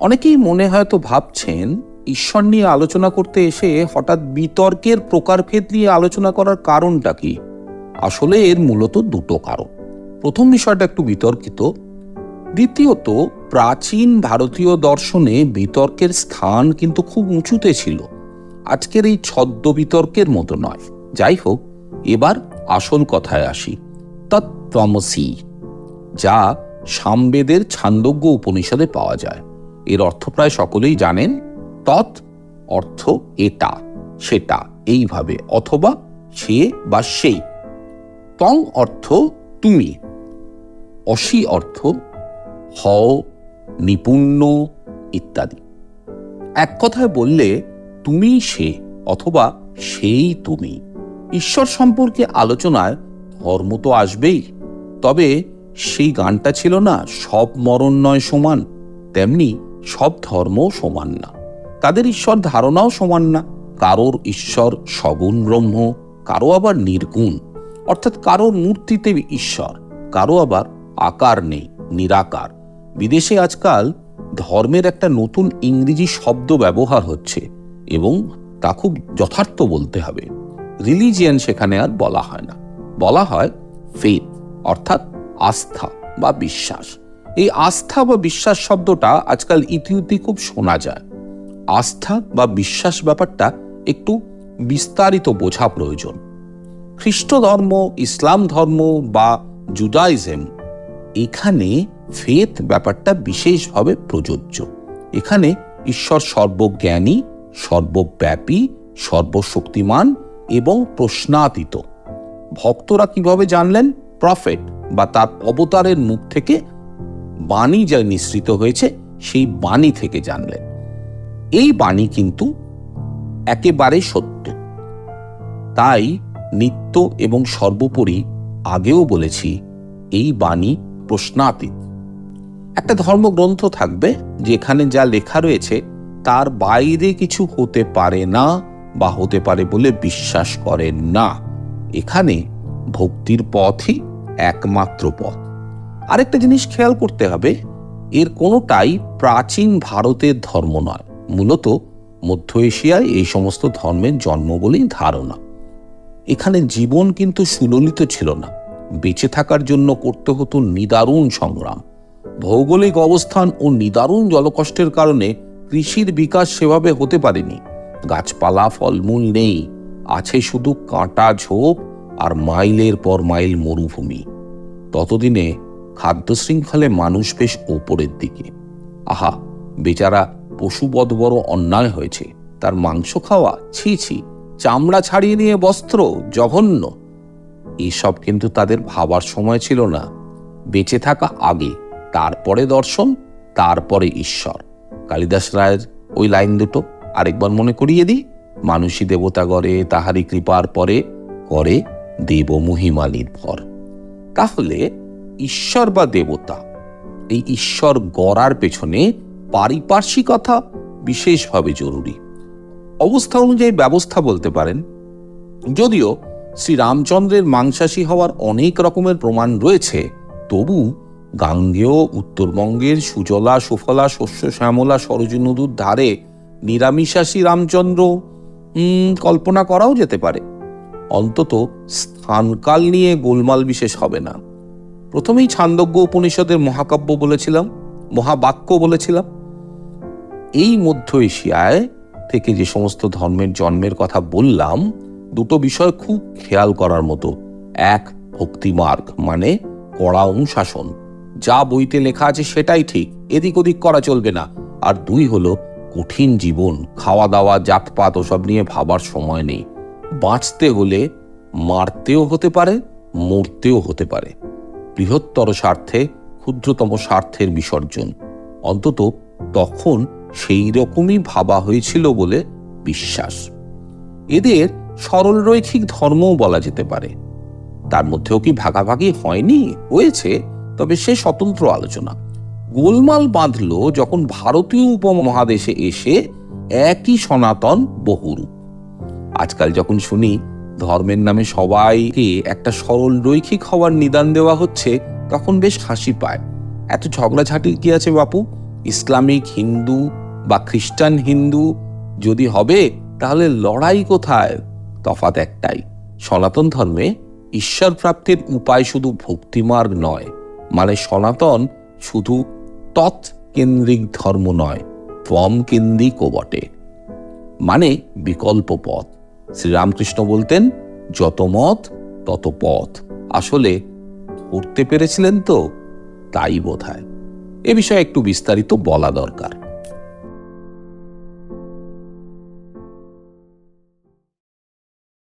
অনেকেই মনে হয়তো ভাবছেন, ঈশ্বর নিয়ে আলোচনা করতে এসে হঠাৎ বিতর্কের প্রকারভেদ নিয়ে আলোচনা করার কারণটা কি? আসলে এর মূলত দুটো কারণ। প্রথম বিষয়টা একটু বিতর্কিত। দ্বিতীয়ত, প্রাচীন ভারতীয় দর্শনে বিতর্কের স্থান কিন্তু খুব উঁচুতে ছিল। আজকের এই ছদ্ম বিতর্কের মতো নয়। যাই হোক, এবার আসল কথায় আসি। তত্ত্বমসি, যা সামবেদের ছান্দোগ্য উপনিষদে পাওয়া যায়। এর অর্থ প্রায় সকলেই জানেন, তৎ অর্থ এটা, সেটা, এইভাবে, অথবা সে বা সেই। তং অর্থ তুমি, অসি অর্থ হও, নিপুণ্য ইত্যাদি। এক কথায় বললে, তুমি সে অথবা সেই তুমি। ঈশ্বর সম্পর্কে আলোচনায় ধর্ম তো আসবেই, তবে সেই গানটা ছিল না, সব মরণ নয় সমান, তেমনি সব ধর্মও সমান না। তাদের ঈশ্বর ধারণাও সমান না। কারোর ঈশ্বর সগুণ ব্রহ্ম, কারও আবার নির্গুণ। অর্থাৎ কারোর মূর্তিতে ঈশ্বর, কারও আবার আকার নেই, নিরাকার। বিদেশে আজকাল ধর্মের একটা নতুন ইংরেজি শব্দ ব্যবহার হচ্ছে এবং তা খুব যথার্থ বলতে হবে। রিলিজিয়ান সেখানে আর বলা হয় না। বলা হয় ফেথ, অর্থাৎ আস্থা বা বিশ্বাস। এই আস্থা বা বিশ্বাস শব্দটা আজকাল ইতিউতি খুব শোনা যায়। আস্থা বা বিশ্বাস ব্যাপারটা একটু বিস্তারিত বোঝা প্রয়োজন। খ্রিস্ট ধর্ম, ইসলাম ধর্ম বা জুডাইজম এখানে ফেথ ব্যাপারটা বিশেষভাবে প্রযোজ্য। এখানে ঈশ্বর সর্বজ্ঞানী, সর্বব্যাপী, সর্বশক্তিমান এবং প্রশ্নাতীত। ভক্তরা কীভাবে জানলেন? প্রফেট বা তার অবতারের মুখ থেকে বাণী যা নিঃসৃত হয়েছে, সেই বাণী থেকে জানলেন। এই বাণী কিন্তু একেবারে সত্য। তাই নিত্য এবং সর্বোপরি আগেও বলেছি, এই বাণী প্রশ্নাতীত। একটা ধর্মগ্রন্থ থাকবে যেখানে যা লেখা রয়েছে, তার বাইরে কিছু হতে পারে না বা হতে পারে বলে বিশ্বাস করেন না। এখানে ভক্তির পথই একমাত্র পথ। আরেকটা জিনিস খেয়াল করতে হবে, এর কোনোটাই প্রাচীন ভারতের ধর্ম নয়। মূলত মধ্য এশিয়ায় এই সমস্ত ধর্মের জন্ম বলেই ধারণা। এখানে জীবন কিন্তু সুললিত ছিল না। বেঁচে থাকার জন্য করতে হতো নিদারুণ সংগ্রাম। ভৌগোলিক অবস্থান ও নিদারুণ জলকষ্টের কারণে কৃষির বিকাশ সেভাবে হতে পারেনি। গাছপালা, ফলমূল নেই। আছে শুধু কাঁটা ঝোপ আর মাইলের পর মাইল মরুভূমি। ততদিনে খাদ্য শৃঙ্খলে মানুষ বেশ ওপরের দিকে। আহা, বেচারা পশুবধ বড় অন্যায় হয়েছে। তার মাংস খাওয়া, ছি ছি, চামড়া ছাড়িয়ে নিয়ে বস্ত্র, জঘন্য। এসব কিন্তু তাদের ভাবার সময় ছিল না। বেঁচে থাকা আগে, তারপরে দর্শন, তারপরে ঈশ্বর। কালিদাস রায়ের ওই লাইন দুটো আরেকবার মনে করিয়ে দিই। মানুষই দেবতা গড়ে তাহারি কৃপার পরে, করে দেব মহিমা নির্ভর। তাহলে ঈশ্বর বা দেবতা? এই ঈশ্বর গড়ার পেছনে পারিপার্শ্বিকতা বিশেষভাবে জরুরি। অবস্থা অনুযায়ী ব্যবস্থা বলতে পারেন। যদিও শ্রীরামচন্দ্রের মাংসাশী হওয়ার অনেক রকমের প্রমাণ রয়েছে, তবু গাঙ্গেয়, উত্তরবঙ্গের সুজলা, সুফলা, শস্য, শ্যামলা সরজু নদীর ধারে নিরামিষাসী রামচন্দ্র কল্পনা করাও যেতে পারে। অন্তত স্থানকাল নিয়ে গোলমাল বিশেষ হবে না। প্রথমেই ছান্দজ্ঞ উপনিষদের মহাকাব্য বলেছিলাম, মহাবাক্য বলেছিলাম। এই মধ্য এশিয়ায় থেকে যে সমস্ত ধর্মের জন্মের কথা বললাম, দুটো বিষয় খুব খেয়াল করার মতো। এক, ভক্তিমার্গ মানে কড়া অনুশাসন। যা বইতে লেখা আছে সেটাই ঠিক, এদিক ওদিক করা চলবে না। আর দুই হলো কঠিন জীবন খাওয়া দাওয়া জাতপাত, ওসব নিয়ে ভাবার সময় নেই। বাঁচতে হলে মারতেও হতে পারে, মরতেও হতে পারে। বৃহত্তর স্বার্থে, ক্ষুদ্রতম স্বার্থের বিসর্জন। অন্তত তখন সেই রকমই ভাবা হয়েছিল বলে বিশ্বাস। এদের সরল রৈখিক ধর্মও বলা যেতে পারে। তার মধ্যেও কি ভাগাভাগি হয়নি? হয়েছে, তবে সে স্বতন্ত্র আলোচনা। গোলমাল বাঁধল যখন ভারতীয় উপমহাদেশে এসে একই সনাতন বহুরূপ। আজকাল যখন শুনি ধর্মের নামে সবাইকে একটা সরল রৈখিক হওয়ার নিদান দেওয়া হচ্ছে, তখন বেশ হাসি পায়। এত ঝগড়াঝাটি কি আছে বাপু? ইসলামিক হিন্দু বা খ্রিস্টান হিন্দু যদি হবে, তাহলে লড়াই কোথায়? তফাৎ একটাই, সনাতন ধর্মে ঈশ্বর প্রাপ্তির উপায় শুধু ভক্তিমার্গ নয় মানে সনাতন শুধু তৎ কেন্দ্রিক ধর্ম নয় ত্বম কেন্দ্রিকও বটে। মানে বিকল্প পথ। শ্রীরামকৃষ্ণ বলতেন, যত মত, তত পথ। আসলে ধরতে পেরেছিলেন তো, তাই বোধ হয় এ বিষয়ে একটু বিস্তারিত বলা দরকার।